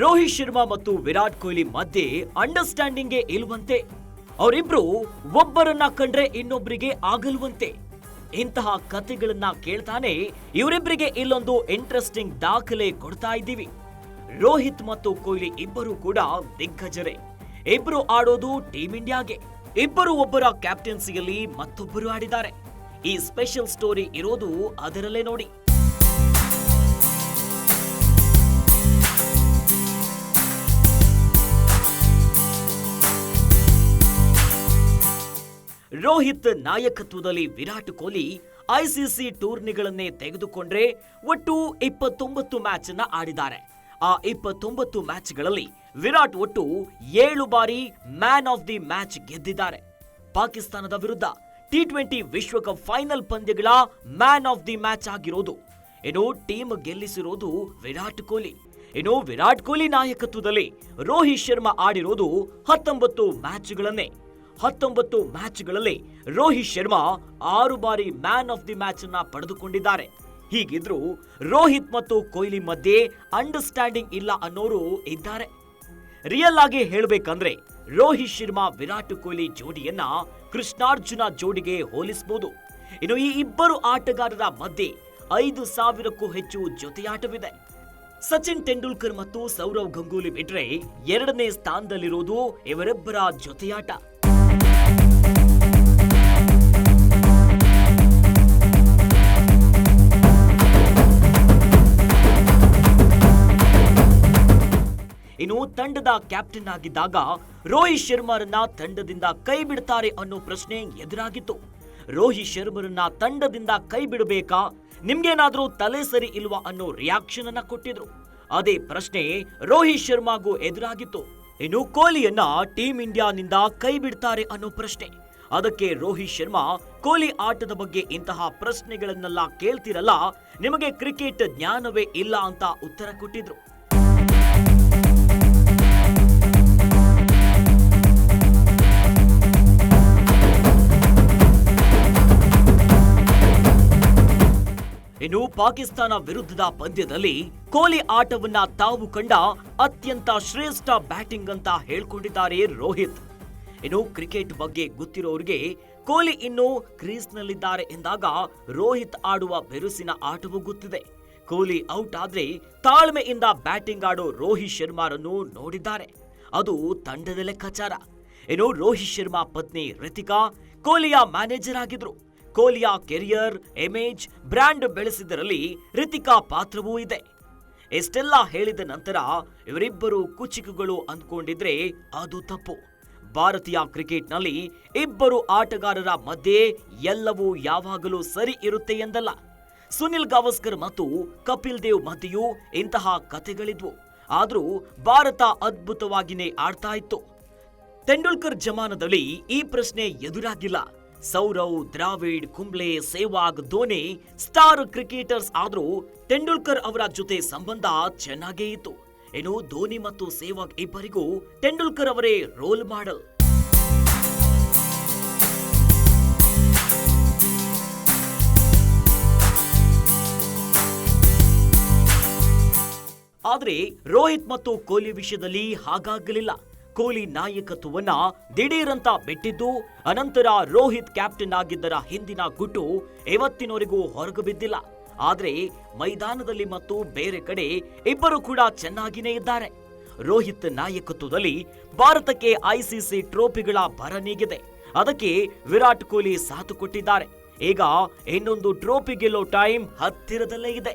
ರೋಹಿತ್ ಶರ್ಮಾ ಮತ್ತು ವಿರಾಟ್ ಕೊಹ್ಲಿ ಮಧ್ಯೆ ಅಂಡರ್ಸ್ಟ್ಯಾಂಡಿಂಗ್ಗೆ ಇಲ್ವಂತೆ. ಅವರಿಬ್ರು ಒಬ್ಬರನ್ನ ಕಂಡ್ರೆ ಇನ್ನೊಬ್ಬರಿಗೆ ಆಗಲ್ವಂತೆ. ಇಂತಹ ಕಥೆಗಳನ್ನ ಕೇಳ್ತಾನೆ ಇವರಿಬ್ಬರಿಗೆ ಇಲ್ಲೊಂದು ಇಂಟ್ರೆಸ್ಟಿಂಗ್ ದಾಖಲೆ ಕೊಡ್ತಾ ಇದ್ದೀವಿ. ರೋಹಿತ್ ಮತ್ತು ಕೊಹ್ಲಿ ಇಬ್ಬರು ಕೂಡ ದಿಗ್ಗಜರೇ. ಇಬ್ಬರು ಆಡೋದು ಟೀಮ್ ಇಂಡಿಯಾಗೆ ಇಬ್ಬರು ಒಬ್ಬರ ಕ್ಯಾಪ್ಟನ್ಸಿಯಲ್ಲಿ ಮತ್ತೊಬ್ಬರು ಆಡಿದ್ದಾರೆ. ಈ ಸ್ಪೆಷಲ್ ಸ್ಟೋರಿ ಇರೋದು ಅದರಲ್ಲೇ ನೋಡಿ. ರೋಹಿತ್ ನಾಯಕತ್ವದಲ್ಲಿ ವಿರಾಟ್ ಕೊಹ್ಲಿ ಐಸಿಸಿ ಟೂರ್ನಿಗಳನ್ನೇ ತೆಗೆದುಕೊಂಡ್ರೆ ಒಟ್ಟು ಇಪ್ಪತ್ತೊಂಬತ್ತು ಮ್ಯಾಚ್ ಅನ್ನ ಆಡಿದ್ದಾರೆ. ಆ ಇಪ್ಪತ್ತೊಂಬತ್ತು ಮ್ಯಾಚ್ಗಳಲ್ಲಿ ವಿರಾಟ್ ಒಟ್ಟು ಏಳು ಬಾರಿ ಮ್ಯಾನ್ ಆಫ್ ದಿ ಮ್ಯಾಚ್ ಗೆದ್ದಿದ್ದಾರೆ. ಪಾಕಿಸ್ತಾನದ ವಿರುದ್ಧ ಟಿ ಟ್ವೆಂಟಿ ವಿಶ್ವಕಪ್ ಫೈನಲ್ ಪಂದ್ಯಗಳ ಮ್ಯಾನ್ ಆಫ್ ದಿ ಮ್ಯಾಚ್ ಆಗಿರೋದು. ಇನ್ನು ಟೀಮ್ ಗೆಲ್ಲಿಸಿರೋದು ವಿರಾಟ್ ಕೊಹ್ಲಿ. ಇನ್ನು ವಿರಾಟ್ ಕೊಹ್ಲಿ ನಾಯಕತ್ವದಲ್ಲಿ ರೋಹಿತ್ ಶರ್ಮಾ ಆಡಿರೋದು ಹತ್ತೊಂಬತ್ತು ಮ್ಯಾಚ್ಗಳನ್ನೇ. ಹತ್ತೊಂಬತ್ತು ಮ್ಯಾಚ್ಗಳಲ್ಲಿ ರೋಹಿತ್ ಶರ್ಮಾ ಆರು ಬಾರಿ ಮ್ಯಾನ್ ಆಫ್ ದಿ ಮ್ಯಾಚ್ ಅನ್ನ ಪಡೆದುಕೊಂಡಿದ್ದಾರೆ. ಹೀಗಿದ್ರೂ ರೋಹಿತ್ ಮತ್ತು ಕೊಹ್ಲಿ ಮಧ್ಯೆ ಅಂಡರ್ಸ್ಟ್ಯಾಂಡಿಂಗ್ ಇಲ್ಲ ಅನ್ನೋರು ಇದ್ದಾರೆ. ರಿಯಲ್ ಆಗಿ ಹೇಳಬೇಕಂದ್ರೆ ರೋಹಿತ್ ಶರ್ಮಾ, ವಿರಾಟ್ ಕೊಹ್ಲಿ ಜೋಡಿಯನ್ನ ಕೃಷ್ಣಾರ್ಜುನ ಜೋಡಿಗೆ ಹೋಲಿಸಬಹುದು ಇನ್ನು ಈ ಇಬ್ಬರು ಆಟಗಾರರ ಮಧ್ಯೆ ಐದು ಸಾವಿರಕ್ಕೂ ಹೆಚ್ಚು ಜೊತೆಯಾಟವಿದೆ. ಸಚಿನ್ ತೆಂಡೂಲ್ಕರ್ ಮತ್ತು ಸೌರವ್ ಗಂಗೂಲಿ ಬಿಟ್ರೆ ಎರಡನೇ ಸ್ಥಾನದಲ್ಲಿರೋದು ಇವರಿಬ್ಬರ ಜೊತೆಯಾಟ. ಇನ್ನು ತಂಡದ ಕ್ಯಾಪ್ಟನ್ ಆಗಿದ್ದಾಗ ರೋಹಿತ್ ಶರ್ಮಾರನ್ನ ತಂಡದಿಂದ ಕೈ ಬಿಡ್ತಾರೆ ಅನ್ನೋ ಪ್ರಶ್ನೆ ಎದುರಾಗಿತ್ತು. ರೋಹಿತ್ ಶರ್ಮರನ್ನ ತಂಡದಿಂದ ಕೈ ಬಿಡಬೇಕಾ, ನಿಮ್ಗೇನಾದ್ರೂ ತಲೆ ಸರಿ ಇಲ್ವಾ ಅನ್ನೋ ರಿಯಾಕ್ಷನ್ ಅನ್ನ ಕೊಟ್ಟಿದ್ರು. ಅದೇ ಪ್ರಶ್ನೆ ರೋಹಿತ್ ಶರ್ಮಾಗೂ ಎದುರಾಗಿತ್ತು. ಇನ್ನು ಕೊಹ್ಲಿಯನ್ನ ಟೀಮ್ ಇಂಡಿಯಾನಿಂದ ಕೈ ಬಿಡ್ತಾರೆ ಅನ್ನೋ ಪ್ರಶ್ನೆ. ಅದಕ್ಕೆ ರೋಹಿತ್ ಶರ್ಮಾ, ಕೊಹ್ಲಿ ಆಟದ ಬಗ್ಗೆ ಇಂತಹ ಪ್ರಶ್ನೆಗಳನ್ನೆಲ್ಲ ಕೇಳ್ತಿರಲ್ಲ, ನಿಮಗೆ ಕ್ರಿಕೆಟ್ ಜ್ಞಾನವೇ ಇಲ್ಲ ಅಂತ ಉತ್ತರ ಕೊಟ್ಟಿದ್ರು. ಇನ್ನು ಪಾಕಿಸ್ತಾನ ವಿರುದ್ಧದ ಪಂದ್ಯದಲ್ಲಿ ಕೊಹ್ಲಿ ಆಟವನ್ನ ತಾವು ಕಂಡ ಅತ್ಯಂತ ಶ್ರೇಷ್ಠ ಬ್ಯಾಟಿಂಗ್ ಅಂತ ಹೇಳ್ಕೊಂಡಿದ್ದಾರೆ ರೋಹಿತ್. ಇನ್ನು ಕ್ರಿಕೆಟ್ ಬಗ್ಗೆ ಗೊತ್ತಿರೋರಿಗೆ ಕೊಹ್ಲಿ ಇನ್ನು ಕ್ರೀಸ್ನಲ್ಲಿದ್ದಾರೆ ಎಂದಾಗ ರೋಹಿತ್ ಆಡುವ ಬೆರುಸಿನ ಆಟವೂ ಗೊತ್ತಿದೆ. ಕೊಹ್ಲಿ ಔಟ್ ಆದ್ರೆ ತಾಳ್ಮೆಯಿಂದ ಬ್ಯಾಟಿಂಗ್ ಆಡೋ ರೋಹಿತ್ ಶರ್ಮಾರನ್ನು ನೋಡಿದ್ದಾರೆ. ಅದು ತಂಡದ ಲೆಕ್ಕಾಚಾರ. ಇನ್ನು ರೋಹಿತ್ ಶರ್ಮಾ ಪತ್ನಿ ರಿತಿಕಾ ಕೊಹ್ಲಿಯ ಮ್ಯಾನೇಜರ್ ಆಗಿದ್ರು. ಕೊಹ್ಲಿಯ ಕೆರಿಯರ್, ಇಮೇಜ್, ಬ್ರ್ಯಾಂಡ್ ಬೆಳೆಸಿದರಲ್ಲಿ ರಿತಿಕಾ ಪಾತ್ರವೂ ಇದೆ. ಎಷ್ಟೆಲ್ಲ ಹೇಳಿದ ನಂತರ ಇವರಿಬ್ಬರು ಕುಚಿಕುಗಳು ಅಂದ್ಕೊಂಡಿದ್ರೆ ಅದು ತಪ್ಪು. ಭಾರತೀಯ ಕ್ರಿಕೆಟ್ನಲ್ಲಿ ಇಬ್ಬರು ಆಟಗಾರರ ಮಧ್ಯೆ ಎಲ್ಲವೂ ಯಾವಾಗಲೂ ಸರಿ ಇರುತ್ತೆ ಎಂದಲ್ಲ. ಸುನಿಲ್ ಗಾವಸ್ಕರ್ ಮತ್ತು ಕಪಿಲ್ ದೇವ್ ಮಧ್ಯೆಯೂ ಇಂತಹ ಕಥೆಗಳಿದ್ವು. ಆದರೂ ಭಾರತ ಅದ್ಭುತವಾಗಿನೇ ಆಡ್ತಾ ಇತ್ತು. ತೆಂಡೂಲ್ಕರ್ ಜಮಾನದಲ್ಲಿ ಈ ಪ್ರಶ್ನೆ ಎದುರಾಗಿಲ್ಲ. ಸೌರವ್, ದ್ರಾವಿಡ್, ಕುಂಬ್ಳೆ ಸೆಹ್ವಾಗ್ ಧೋನಿ, ಸ್ಟಾರ್ ಕ್ರಿಕೆಟರ್ಸ್ ಆದರೂ ತೆಂಡೂಲ್ಕರ್ ಅವರ ಜೊತೆ ಸಂಬಂಧ ಚೆನ್ನಾಗೇ ಇತ್ತು. ಏನು ಧೋನಿ ಮತ್ತು ಸೆಹ್ವಾಗ್ ಇಬ್ಬರಿಗೂ ತೆಂಡೂಲ್ಕರ್ ಅವರೇ ರೋಲ್ ಮಾಡಲ್. ಆದ್ರೆ ರೋಹಿತ್ ಮತ್ತು ಕೊಹ್ಲಿ ವಿಷಯದಲ್ಲಿ ಹಾಗಾಗಲಿಲ್ಲ. ಕೊಹ್ಲಿ ನಾಯಕತ್ವವನ್ನ ದಿಢೀರಂತ ಬಿಟ್ಟಿದ್ದು, ಅನಂತರ ರೋಹಿತ್ ಕ್ಯಾಪ್ಟನ್ ಆಗಿದ್ದರ ಹಿಂದಿನ ಗುಟ್ಟು ಇವತ್ತಿನವರೆಗೂ ಹೊರಗು ಬಿದ್ದಿಲ್ಲ. ಆದ್ರೆ ಮೈದಾನದಲ್ಲಿ ಮತ್ತು ಬೇರೆ ಕಡೆ ಇಬ್ಬರು ಕೂಡ ಚೆನ್ನಾಗಿನೇ ಇದ್ದಾರೆ. ರೋಹಿತ್ ನಾಯಕತ್ವದಲ್ಲಿ ಭಾರತಕ್ಕೆ ಐಸಿಸಿ ಟ್ರೋಫಿಗಳ ಬರ ನೀಗಿದೆ. ಅದಕ್ಕೆ ವಿರಾಟ್ ಕೊಹ್ಲಿ ಸಾಥ್ ಕೊಟ್ಟಿದ್ದಾರೆ. ಈಗ ಇನ್ನೊಂದು ಟ್ರೋಫಿ ಗೆಲ್ಲೋ ಟೈಮ್ ಹತ್ತಿರದಲ್ಲೇ ಇದೆ.